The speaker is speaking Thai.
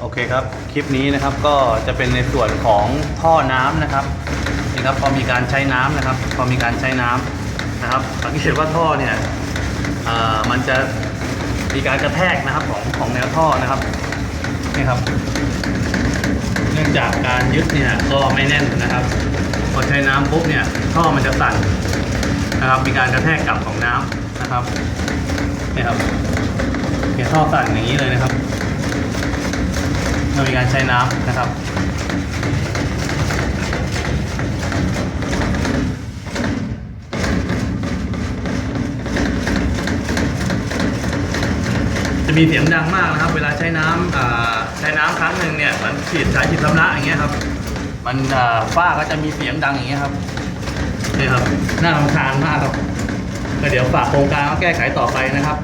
โอเคครับ คลิปนี้นะครับก็จะเป็นในส่วนของท่อน้ำนะครับนี่ครับพอมีการใช้น้ำนะครับ พอมีการใช้น้ำนะครับสังเกตว่าท่อเนี่ยมันจะมีการกระแทกนะครับของของแนวท่อนะครับนี่ครับ เนื่องจากการยึดเนี่ยก็ไม่แน่นนะครับ พอใช้น้ำปุ๊บเนี่ยท่อมันจะสั่นนะครับ มีการกระแทกกลับของน้ำนะครับนี่ครับเนี่ยท่อสั่นอย่างนี้เลยนะครับ เรามีการใช้น้ำนะครับจะมีเสียงดังมากนะครับ เวลาใช้น้ำใช้น้ำครั้งหนึ่งเนี่ยมันฉีดสายฉีดชำระอย่างเงี้ยครับ มันฝ้าก็จะมีเสียงดังอย่างเงี้ยครับนี่ครับน่ารำคาญมากครับก็เดี๋ยวฝากโครงการแก้ไขต่อไปนะครับ